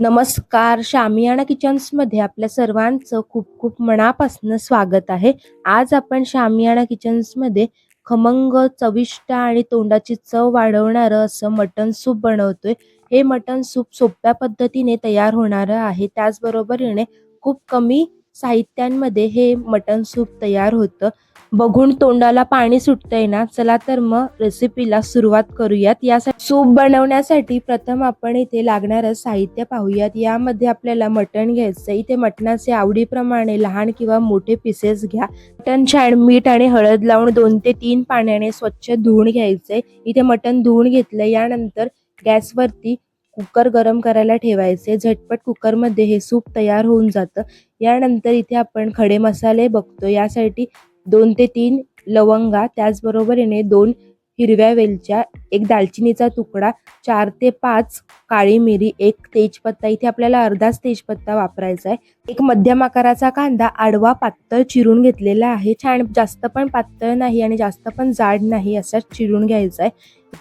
नमस्कार शामियाना किचन्समध्ये आपल्या सर्वांचं खूप खूप मनापासून स्वागत आहे. आज आपण शामियाना किचन्समध्ये खमंग चविष्ट आणि तोंडाची चव वाढवणारं असं मटन सूप बनवतोय. हे मटन सूप सोप्या पद्धतीने तयार होणारं आहे. त्याचबरोबरीने खूप कमी साहित्यांमध्ये हे मटन सूप तयार होतं. बघून तोंडाला पाणी सुटतंय ना चला तर मग रेसिपीला सुरुवात करूयात. यासाठी सूप बनवण्यासाठी प्रथम आपण इथे लागणारं साहित्य पाहूयात. यामध्ये आपल्याला मटण घ्यायचं इथे मटणाचे आवडीप्रमाणे लहान किंवा मोठे पीसेस घ्या. मटण छान मीठ आणि हळद लावून दोन ते तीन पाण्याने स्वच्छ धुवून घ्यायचंय. इथे मटण धुवून घेतलं यानंतर गॅसवरती कुकर गरम करायला ठेवायचे. झटपट कुकरमध्ये हे सूप तयार होऊन जातं. यानंतर इथे आपण खडे मसाले बघतो. यासाठी दोन ते तीन लवंगा त्याचबरोबरीने दोन हिरव्या वेलच्या एक दालचिनीचा तुकडा चार ते पाच काळी मिरी एक तेजपत्ता. इथे आपल्याला अर्धाच तेजपत्ता वापरायचा आहे. एक मध्यम आकाराचा कांदा आडवा पातळ चिरून घेतलेला आहे. छान जास्त पण पातळ नाही आणि जास्त पण जाड नाही असा चिरून घ्यायचा आहे.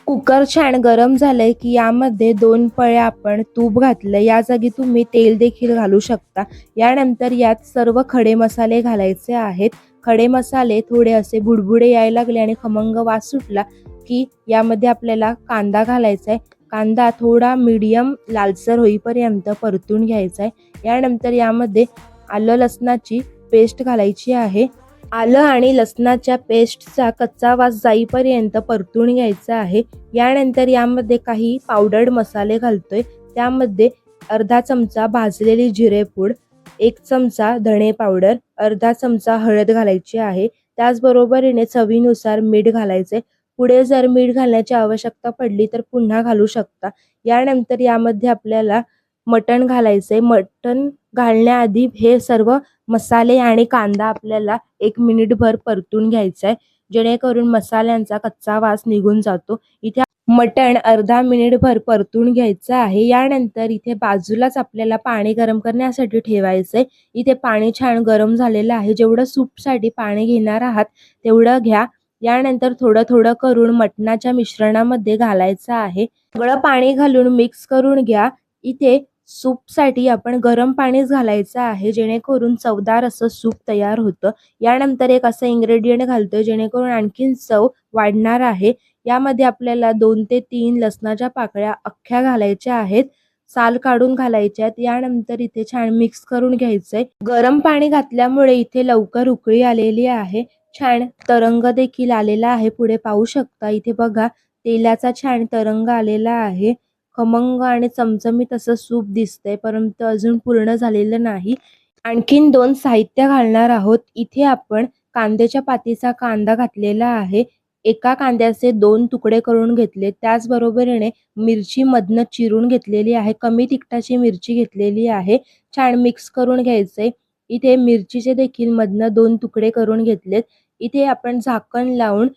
कुकर छान गरम झालंय की यामध्ये दोन पळ्या आपण तूप घातलं. या जागी तुम्ही तेल देखील घालू शकता. यानंतर यात सर्व खडे मसाले घालायचे आहेत. खडे मसाले थोडे असे बुडबुडे यायला लागले आणि खमंग वास सुटला की यामध्ये आपल्याला कांदा घालायचा आहे कांदा थोडा मीडियम लालसर होईपर्यंत परतून घ्यायचा आहे यानंतर यामध्ये आलं लसणाची पेस्ट घालायची आहे. आलं आणि लसणाच्या पेस्टचा कच्चा वास जाईपर्यंत परतून घ्यायचा आहे. यानंतर यामध्ये काही पावडर्ड मसाले घालतोय. त्यामध्ये अर्धा चमचा भाजलेली जिरेपूड एक चमचा धणे पावडर अर्धा चमचा हळद घालायची आहे. त्याचबरोबरीने चवीनुसार मीठ घालायचे. पुढे जर मीठ घालण्याची आवश्यकता पडली तर पुन्हा घालू शकता. यानंतर यामध्ये आपल्याला मटण घालायचे. मटण घालण्याआधी हे सर्व मसाले आणि कांदा आपल्याला एक मिनिटभर परतून घ्यायचा आहे जेणेकरून मसाल्यांचा कच्चा वास निघून जातो. इथे मटण अर्धा मिनिटभर परतून घ्यायचं आहे. यानंतर इथे बाजूलाच आपल्याला पाणी गरम करण्यासाठी ठेवायचंय. इथे पाणी छान गरम झालेलं आहे. जेवढं सूपसाठी पाणी घेणार आहात तेवढं घ्या. यानंतर थोडं थोडं करून मटणाच्या मिश्रणामध्ये घालायचं आहे. सगळं पाणी घालून मिक्स करून घ्या. इथे सूपसाठी आपण गरम पाणीच घालायचं आहे. जेणेकरून चवदार असं सूप तयार होतं. यानंतर एक असं इन्ग्रेडियंट घालतोय जेणेकरून आणखीन चव वाढणार आहे. यामध्ये आपल्याला दोन ते तीन लसणाच्या पाकळ्या अख्ख्या घालायच्या आहेत. साल काढून घालायच्या आहेत. यानंतर इथे छान मिक्स करून घ्यायचंय. गरम पाणी घातल्यामुळे इथे लवकर उकळी आलेली आहे. छान तरंग देखील आलेला आहे. पुढे पाहू शकता. इथे बघा तेलाचा छान तरंग आलेला आहे. खमंग आणि चमचमीत असं सूप दिसतंय. परंतु अजून पूर्ण झालेलं नाही. आणखीन दोन साहित्य घालणार आहोत. इथे आपण कांद्याच्या पातीचा कांदा घातलेला आहे. एका कांद्याचे दोन तुकडे करून घेतले. त्याचबरोबरीने मिरची मधनं चिरून घेतलेली आहे. कमी तिखटाची मिरची घेतलेली आहे. छान मिक्स करून घ्यायचंय इथे मिरचीचे देखील मधनं दोन तुकडे करून घेतलेत. इथे आपण झाकण लावून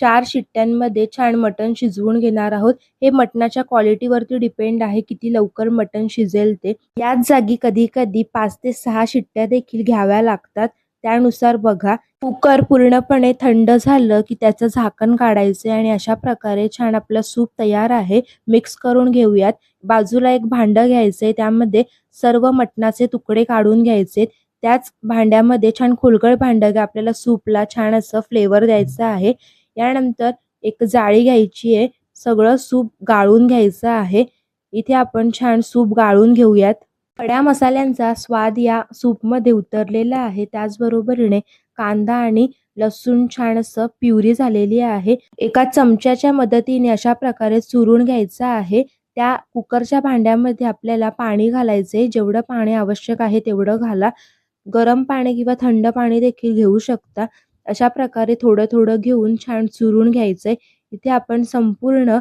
चार शिट्ट्यांमध्ये छान मटण शिजवून घेणार आहोत. हे मटणाच्या क्वालिटीवरती डिपेंड आहे किती लवकर मटण शिजेल ते. याच जागी कधी कधी पाच ते सहा शिट्ट्या देखील घ्याव्या लागतात. त्यानुसार बघा कुकर पूर्णपणे थंड झालं की त्याचं झाकण काढायचे आणि अशा प्रकारे छान आपलं सूप तयार आहे मिक्स करून घेऊयात. बाजूला एक भांडं घ्यायचंय त्यामध्ये सर्व मटणाचे तुकडे काढून घ्यायचे. त्याच भांड्यामध्ये छान खोलगड भांडं घ्या आपल्याला सूपला छान असं फ्लेवर द्यायचं आहे. यानंतर एक जाळी घ्यायची आहे सगळं सूप गाळून घ्यायचं आहे. इथे आपण छान सूप गाळून घेऊयात. खड्या मसाल्यांचा स्वाद या सूपमध्ये उतरलेला आहे. त्याचबरोबरीने कांदा आणि लसूण छान असं प्युरी झालेली आहे. एका चमच्याच्या मदतीने अशा प्रकारे चुरून घ्यायचा आहे. त्या कुकरच्या भांड्यामध्ये आपल्याला पाणी घालायचे जेवढं पाणी आवश्यक आहे तेवढं घाला. गरम पाणी किंवा थंड पाणी देखील घेऊ शकता. अशा प्रकारे थोडं थोडं घेऊन छान चुरून घ्यायचंय. इथे आपण संपूर्ण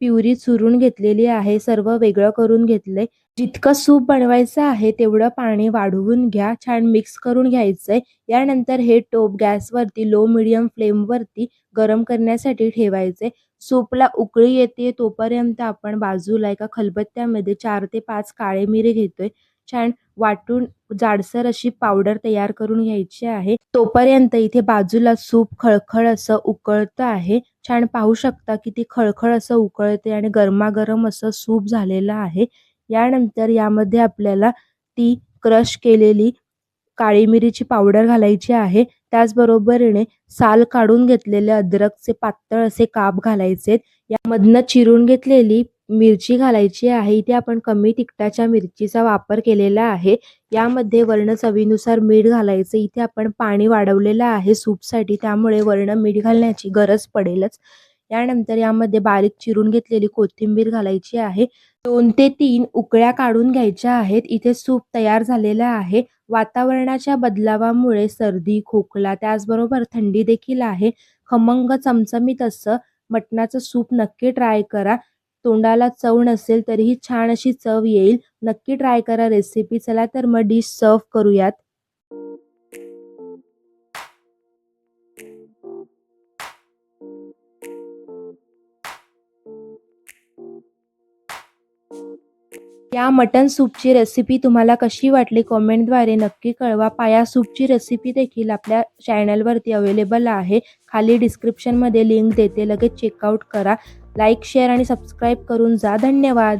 प्युरी चुरून घेतलेली आहे सर्व वेगळं करून घेतलंय. जितकं सूप बनवायचं आहे तेवढं पाणी वाढवून घ्या छान मिक्स करून घ्यायचंय. यानंतर हे टोप गॅसवरती लो मिडियम फ्लेमवरती गरम करण्यासाठी ठेवायचे सूपला उकळी येते तोपर्यंत आपण बाजूला एका खलबत्त्यामध्ये चार ते पाच काळे मिरे घेतोय. छान वाटून जाडसर अशी पावडर तयार करून घ्यायची आहे. तोपर्यंत इथे बाजूला सूप खळखळ असं उकळतं आहे. छान पाहू शकता की ती खळखळ असं उकळते आणि गरमागरम असं सूप झालेलं आहे. यानंतर यामध्ये आपल्याला ती क्रश केलेली काळी मिरीची पावडर घालायची आहे. त्याचबरोबरीने साल काढून घेतलेले अद्रकचे पातळ असे काप घालायचे यामधनं चिरून घेतलेली मिरची घालायची आहे. इथे आपण कमी तिखटाच्या मिरचीचा वापर केलेला आहे. यामध्ये वर्ण चवीनुसार मीठ घालायचं. इथे आपण पाणी वाढवलेलं आहे सूपसाठी. त्यामुळे वर्ण मीठ घालण्याची गरज पडेलच. यानंतर यामध्ये बारीक चिरून घेतलेली कोथिंबीर घालायची आहे. दोन ते तीन उकळ्या काढून घ्यायच्या आहेत. इथे सूप तयार झालेलं आहे. वातावरणाच्या बदलावामुळे सर्दी खोकला त्याचबरोबर थंडी देखील आहे. खमंग चमचमीत असं मटणाचं सूप नक्की ट्राय करा. तोंडाला चव नसेल तरीही छान अशी चव येईल. नक्की ट्राय करा रेसिपी चला तर मग डिश सर्व करूयात. या मटन सूपची रेसिपी तुम्हाला कशी वाटली कॉमेंटद्वारे नक्की कळवा. पाया सूपची रेसिपी देखील आपल्या चॅनलवरती अवेलेबल आहे. खाली डिस्क्रिप्शनमध्ये लिंक देते. लगेच चेकआउट करा. लाईक शेअर आणि सबस्क्राईब करून जा. धन्यवाद.